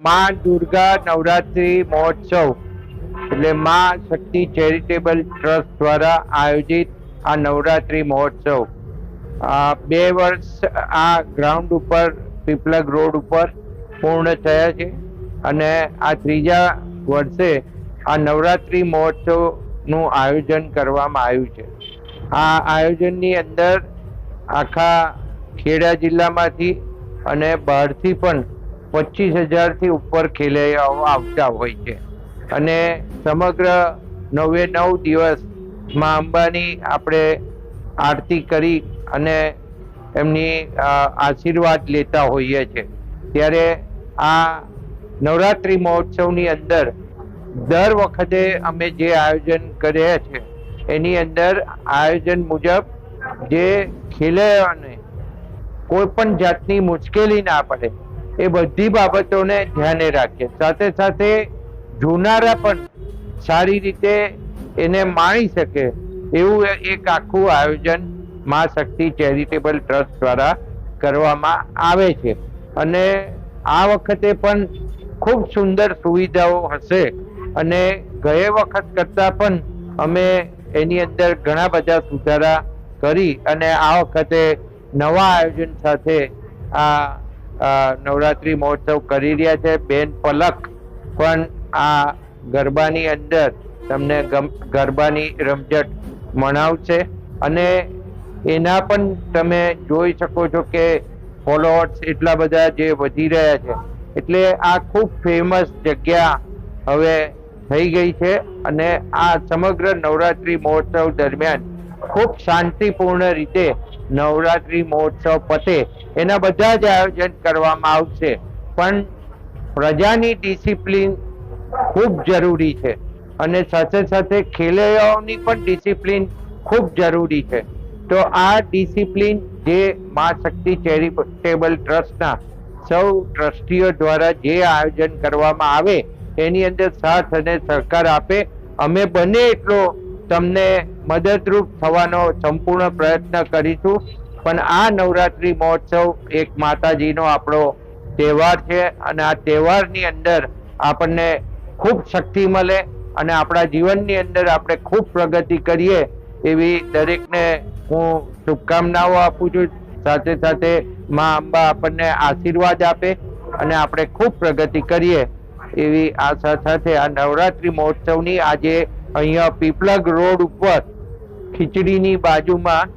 માં દુર્ગા નવરાત્રી મહોત્સવ એટલે માં શક્તિ ચેરિટેબલ ટ્રસ્ટ દ્વારા આયોજિત આ નવરાત્રી મહોત્સવ. બે વર્ષ આ ગ્રાઉન્ડ ઉપર, પીપલગ રોડ ઉપર પૂર્ણ થયા છે અને આ ત્રીજા વર્ષે આ નવરાત્રી મહોત્સવનું આયોજન કરવામાં આવ્યું છે. આ આયોજનની અંદર આખા ખેડા જિલ્લામાંથી અને બહારથી પણ પચીસ હજારથી ઉપર ખેલૈયાઓ આવતા હોય છે. અને સમગ્ર નવે નવ દિવસમાં અંબાની આપણે આરતી કરી અને એમની આશીર્વાદ લેતા હોઈએ છીએ ત્યારે આ નવરાત્રિ મહોત્સવની અંદર દર વખતે અમે જે આયોજન કર્યા છે, એની અંદર આયોજન મુજબ જે ખેલૈયાઓને કોઈ પણ જાતની મુશ્કેલી ના પડે એ બધી બાબતોને ધ્યાને રાખીએ સાથે સાથે જોનારા પણ સારી રીતે એને માણી શકે એવું એક આખું આયોજન મા શક્તિ ચેરિટેબલ ટ્રસ્ટ દ્વારા કરવામાં આવે છે. અને આ વખતે પણ ખૂબ સુંદર સુવિધાઓ હશે. અને ગયે વખત કરતાં પણ અમે એની અંદર ઘણા બધા સુધારા કરી અને આ વખતે નવા આયોજન સાથે આ નવરાત્રી મહોત્સવ કરી રહ્યા છે બેન પલક. પણ આ ગરબાની અંદર તમને ગરબાની રમઝટ મનાવશે. અને એના પણ તમે જોઈ શકો છો કે ફોલોઅર્સ એટલા બધા જે વધી રહ્યા છે. એટલે આ ખૂબ ફેમસ જગ્યા હવે થઈ ગઈ છે અને આ સમગ્ર નવરાત્રી મહોત્સવ દરમિયાન ખૂબ શાંતિપૂર્ણ રીતે નવરાત્રી મહોત્સવ પતે. એના બધા જ આયોજન કરવામાં આવશે. પણ પ્રજાની ડિસિપ્લિન ખૂબ જરૂરી છે. અને સાથે સાથે ખેલૈયાઓની પણ ડિસિપ્લિન ખૂબ જરૂરી છે. તો આ ડિસિપ્લિન જે મા શક્તિ ચેરિટેબલ ટ્રસ્ટના સૌ ટ્રસ્ટીઓ દ્વારા જે આયોજન કરવામાં આવે, એની અંદર સાથ અને સહકાર આપે. અમે બને એટલો તમને મદદરૂપ થવાનો સંપૂર્ણ પ્રયત્ન કરીશું. પણ આ નવરાત્રી મહોત્સવ એક માતાજીનો આપણો તહેવાર છે અને આ તહેવારની અંદર આપણને ખૂબ શક્તિ મળે અને આપણા જીવનની અંદર આપણે ખૂબ પ્રગતિ કરીએ એવી દરેકને હું શુભકામનાઓ આપું છું. સાથે સાથે મા અંબા આપણને આશીર્વાદ આપે અને આપણે ખૂબ પ્રગતિ કરીએ એવી આશા સાથે આ નવરાત્રી મહોત્સવની આજે અહીંયા પીપલગ રોડ ઉપર ખીચડીની બાજુમાં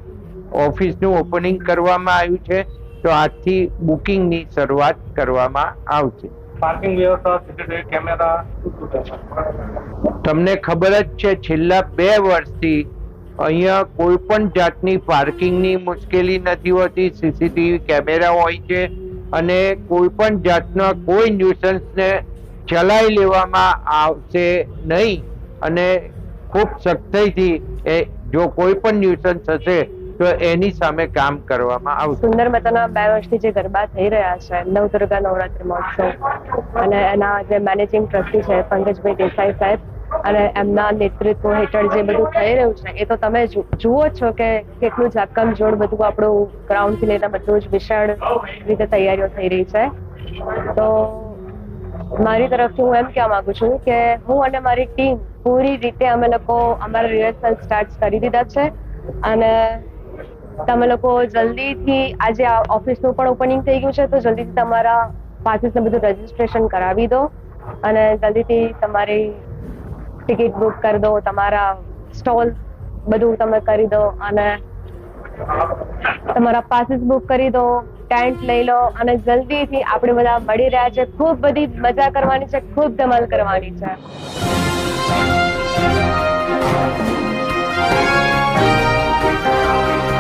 ઓફિસનું ઓપનિંગ કરવામાં આવ્યું છે. તો આજથી બુકિંગની શરૂઆત કરવામાં આવશે. પાર્કિંગ વ્યવસ્થા કેમેરા તમને ખબર જ છે છેલ્લા બે વર્ષથી અહીંયા કોઈ પણ જાતની પાર્કિંગની મુશ્કેલી નથી હોતી. સીસીટીવી કેમેરા હોય છે અને કોઈ પણ જાતના કોઈ ન્યુસન્સને ચલાવી લેવામાં આવશે નહીં. અને ખૂબ સખ્તાઈથી એ જો કોઈ પણ ન્યુસન્સ હશે, તો એની સામે કામ કરવામાં આવશે. સુંદર મતાના બે વર્ષથી જે ગરબા થઈ રહ્યા છે, નવદુર્ગા નવરાત્રી મહોત્સવ અને એના જે મેનેજિંગ ટ્રસ્ટી છે, પંકજભાઈ દેસાઈ સાહેબ, અને એમના નેતૃત્વ હેઠળ જે બધું થઈ રહ્યું છે, એ તો તમે જુઓ છો કે કેટલું જાકમ જોડ બધું આપણું ગ્રાઉન્ડથી લઈને બધું જ વિશાળ રીતે તૈયારીઓ થઈ રહી છે. તો મારી તરફથી હું એમ કહેવા માંગુ છું કે હું અને મારી ટીમ પૂરી રીતે અમે લોકો અમારા રિહર્સલ સ્ટાર્ટ કરી દીધા છે. અને તમે લોકો જલ્દીથી આજે ઓફિસનું પણ ઓપનિંગ થઈ ગયું છે, તો જલ્દીથી તમારા પાસીસને બધું રજીસ્ટ્રેશન કરાવી દો. અને જલ્દીથી તમારી ટિકિટ બુક કરી દો, તમારા સ્ટોલ બધું તમે કરી દો અને તમારા પાસીસ બુક કરી દો ટેન્ટ લઈ લો અને જલ્દીથી આપણે બધા મળી રહ્યા છે. ખૂબ બધી મજા કરવાની છે, ખૂબ ધમાલ કરવાની છે. Thank you.